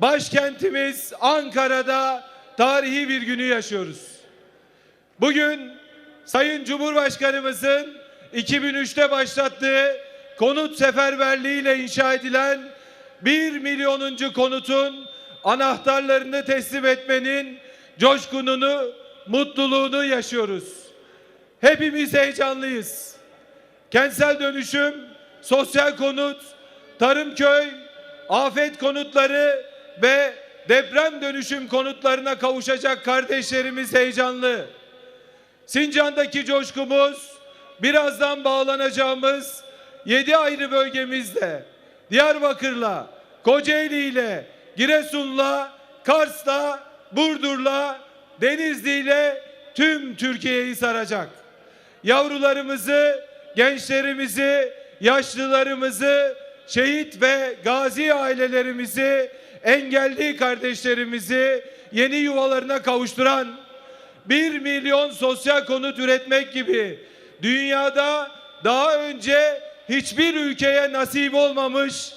başkentimiz Ankara'da tarihi bir günü yaşıyoruz. Bugün Sayın Cumhurbaşkanımızın 2003'te başlattığı konut seferberliğiyle inşa edilen 1 milyonuncu konutun anahtarlarını teslim etmenin coşkununu, mutluluğunu yaşıyoruz. Hepimiz heyecanlıyız. Kentsel dönüşüm, sosyal konut, tarım köy, afet konutları ve deprem dönüşüm konutlarına kavuşacak kardeşlerimiz heyecanlı. Sincan'daki coşkumuz birazdan bağlanacağımız 7 ayrı bölgemizde Diyarbakır'la, Kocaeli'yle, Giresun'la, Kars'la, Burdur'la, Denizli'yle tüm Türkiye'yi saracak. Yavrularımızı, gençlerimizi, yaşlılarımızı, şehit ve gazi ailelerimizi, engelli kardeşlerimizi yeni yuvalarına kavuşturan 1 milyon sosyal konut üretmek gibi dünyada daha önce hiçbir ülkeye nasip olmamış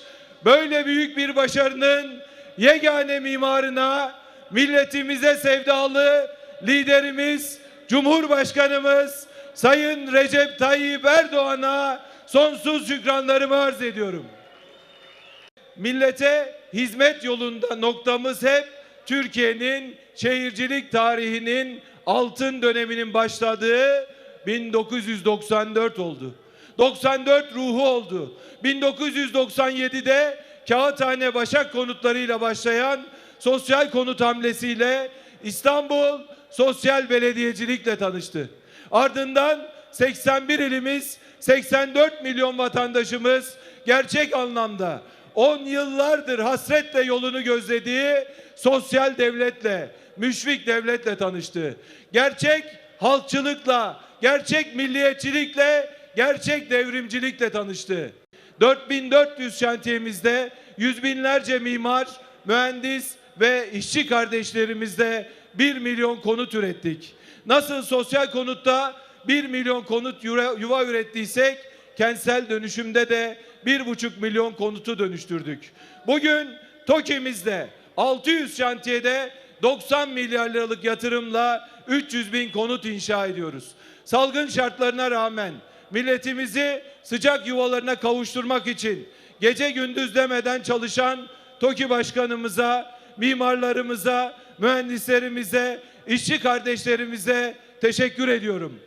böyle büyük bir başarının yegane mimarına milletimize sevdalı liderimiz Cumhurbaşkanımız Sayın Recep Tayyip Erdoğan'a sonsuz şükranlarımı arz ediyorum. Millete hizmet yolunda noktamız hep Türkiye'nin şehircilik tarihinin altın döneminin başladığı 1994 oldu. 94 ruhu oldu. 1997'de Kağıthane Başak konutlarıyla başlayan sosyal konut hamlesiyle İstanbul sosyal belediyecilikle tanıştı. Ardından 81 ilimiz, 84 milyon vatandaşımız gerçek anlamda 10 yıllardır hasretle yolunu gözlediği sosyal devletle, müşfik devletle tanıştı. Gerçek halkçılıkla, gerçek milliyetçilikle, gerçek devrimcilikle tanıştı. 4400 şantiyemizde yüz binlerce mimar, mühendis ve işçi kardeşlerimizle 1 milyon konut ürettik. Nasıl sosyal konutta 1 milyon konut yuva ürettiysek kentsel dönüşümde de 1,5 milyon konutu dönüştürdük. Bugün TOKİ'mizde 600 şantiyede 90 milyar liralık yatırımla 300 bin konut inşa ediyoruz. Salgın şartlarına rağmen milletimizi sıcak yuvalarına kavuşturmak için gece gündüz demeden çalışan TOKİ başkanımıza, mimarlarımıza, mühendislerimize, işçi kardeşlerimize teşekkür ediyorum.